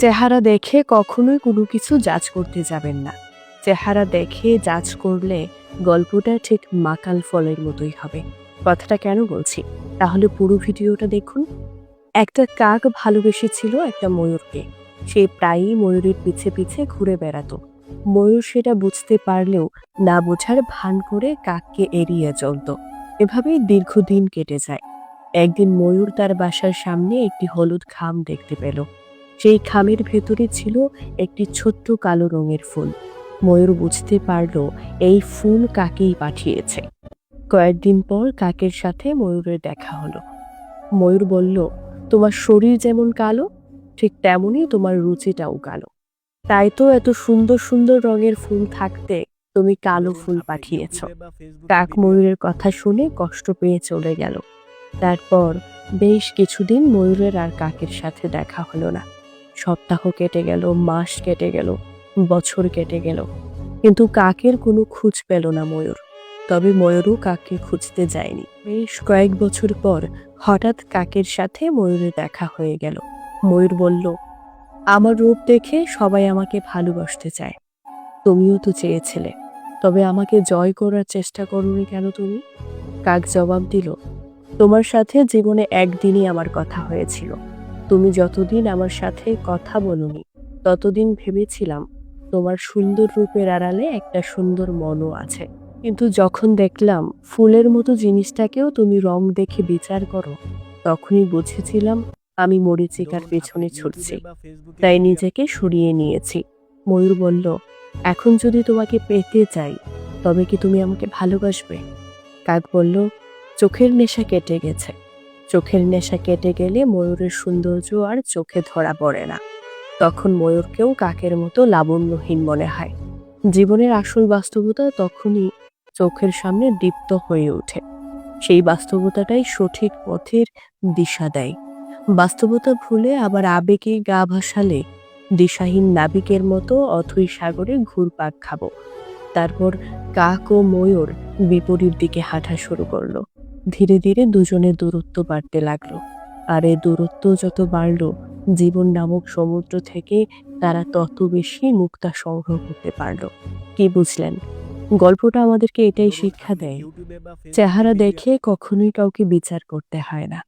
চেহারা দেখে কখনোই কোনো কিছু জাজ করতে যাবেন না। চেহারা দেখে জাজ করলে গল্পটা ঠিক মাকাল ফলের মতোই হবে। কথাটা কেন বলছি? তাহলে পুরো ভিডিওটা দেখুন। একটা কাক ভালোবেসেছিল একটা ময়ূরকে। সে প্রায়ই ময়ূরের পিছে পিছে ঘুরে বেড়াতো। ময়ূর সেটা বুঝতে পারলেও না বোঝার ভান করে কাককে এড়িয়ে চলত। এভাবেই দীর্ঘদিন কেটে যায়। একদিন ময়ূর তার বাসার সামনে একটি হলুদ খাম দেখতে পেল। সেই খামের ভেতরে ছিল একটি ছোট্ট কালো রঙের ফুল। ময়ূর বুঝতে পারল এই ফুল কাকেই পাঠিয়েছে। কয়েকদিন পর কাকের সাথে ময়ূরের দেখা হলো। ময়ূর বলল, তোমার শরীর যেমন কালো, ঠিক তেমনই তোমার রুচিটাও কালো। তাই তো এত সুন্দর সুন্দর রঙের ফুল থাকতে তুমি কালো ফুল পাঠিয়েছ। কাক ময়ূরের কথা শুনে কষ্ট পেয়ে চলে গেল। তারপর বেশ কিছুদিন ময়ূরের আর কাকের সাথে দেখা হলো না। সপ্তাহ কেটে গেল, মাস কেটে গেল, বছর কেটে গেল। কিন্তু কাকের কোনো খোঁজ পেল না ময়ূর। তবে ময়ূরও কাককে খুঁজতে যায়নি। বেশ কয়েক বছর পর হঠাৎ কাকের সাথে ময়ূরের দেখা হয়ে গেল। ময়ূর বলল, আমার রূপ দেখে সবাই আমাকে ভালোবাসতে চায়। তুমিও তো চেয়েছিলে। তবে আমাকে জয় করার চেষ্টা করোনি কেন তুমি? কাক জবাব দিল, তোমার সাথে জীবনে একদিনই আমার কথা হয়েছিল। তুমি যতদিন আমার সাথে কথা বলনি, ততদিন ভেবেছিলাম তোমার সুন্দর রূপের আড়ালে একটা সুন্দর মনও আছে। কিন্তু যখন দেখলাম ফুলের মতো জিনিসটাকেও তুমি রং দেখে বিচার করো, তখনই বুঝেছিলাম আমি মরিচিকার পেছনে ছুটছি, তাই নিজেকে সরিয়ে নিয়েছি। ময়ূর বলল, এখন যদি তোমাকে পেতে চাই, তবে কি তুমি আমাকে ভালোবাসবে? কাক বলল, চোখের নেশা কেটে গেছে। চোখের নেশা কেটে গেলে ময়ূরের সৌন্দর্য আর চোখে ধরা পড়ে না। তখন ময়ূরকেও কাকের মতো লাবণ্যহীন মনে হয়। জীবনের আসল বাস্তবতা তখনই চোখের সামনে দীপ্ত হয়ে ওঠে। সেই বাস্তবতাটাই সঠিক পথের দিশা দেয়। বাস্তবতা ভুলে আবার আবেগে গা ভাসালে দিশাহীন নাবিকের মতো অথই সাগরে ঘুরপাক খাব। তারপর কাক ও ময়ূর বিপরীত দিকে হাঁটা শুরু করল। ধীরে ধীরে দুজনের দূরত্ব বাড়তে লাগল। আর এই দূরত্ব যত বাড়ল, জীবন নামক সমুদ্র থেকে তারা তত বেশি মুক্তা সংগ্রহ করতে পারল। কি বুঝলেন? গল্পটা আমাদেরকে এটাই শিক্ষা দেয়, চেহারা দেখে কখনোই কাউকে বিচার করতে হয় না।